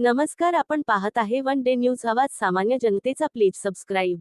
नमस्कार आपण पाहत आहे वन डे न्यूज आवाज सामान्य जनतेचा प्लीज सबस्क्राईब.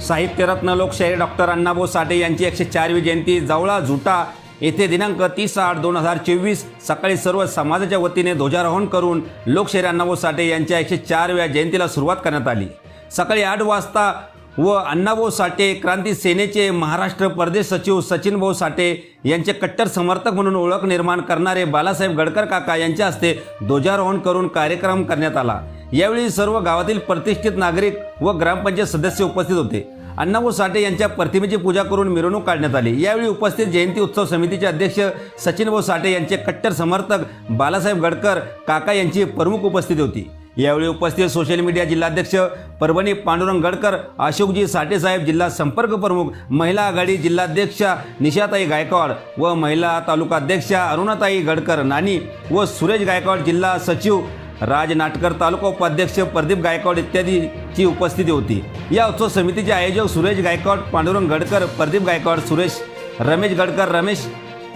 साहित्यरत्न लोकशाही डॉक्टर अण्णाभाऊ साठे यांची एकशे चारवी जयंती जवळा झुटा येथे दिनांक तीस आठ दोन हजार चोवीस सकाळी सर्व समाजाच्या वतीने ध्वजारोहण करून लोकशाही अण्णाभाऊ साठे यांच्या एकशे चारव्या जयंतीला सुरुवात करण्यात आली. सकाळी आठ वाजता व अण्णाभाऊ साठे क्रांती सेनेचे महाराष्ट्र प्रदेश सचिव सचिनभाऊ साठे यांचे कट्टर समर्थक म्हणून ओळख निर्माण करणारे बालासाहेब गडकर काका यांच्या हस्ते ध्वजारोहण करून कार्यक्रम करण्यात आला. यावेळी सर्व गावातील प्रतिष्ठित नागरिक व ग्रामपंचायत सदस्य उपस्थित होते. अण्णाभाऊ साठे यांच्या प्रतिमेची पूजा करून मिरवणूक काढण्यात आली. यावेळी उपस्थित जयंती उत्सव समितीचे अध्यक्ष सचिनभाऊ साठे यांचे कट्टर समर्थक बालासाहेब गडकर काका यांची प्रमुख उपस्थिती होती. यावेळी उपस्थित सोशल मीडिया जिल्हाध्यक्ष परभणी पांडुरंग गडकर अशोकजी साठेसाहेब जिल्हा संपर्क प्रमुख महिला आघाडी जिल्हाध्यक्षा निशाताई गायकवाड व महिला तालुकाध्यक्षा अरुणाताई गडकर नानी व सुरेश गायकवाड जिल्हा सचिव राज नाटकर तालुका उपाध्यक्ष प्रदीप गायकवाड इत्यादीची उपस्थिती होती. या उत्सव समितीचे आयोजक सुरेश गायकवाड पांडुरंग गडकर प्रदीप गायकवाड सुरेश रमेश गडकर रमेश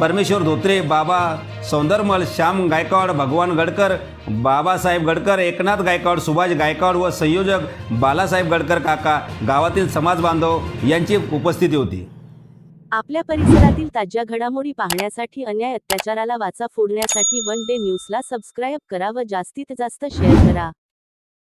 परमेश्वर धोत्रे बाबा सौंदरमल श्याम गायकवाड भगवान गडकर बाबासाहेब गडकर एकनाथ गायकवाड सुभाष गायकवाड व संयोजक बालासाहेब गडकर काका गावातील समाज बांधव यांची उपस्थिती होती. आपल्या परिसरातील ताज्या घडामोडी पाहण्यासाठी अन्याय अत्याचाराला वाचा फोडण्यासाठी वन डे न्यूजला सबस्क्राईब करा व जास्तीत जास्त शेअर करा.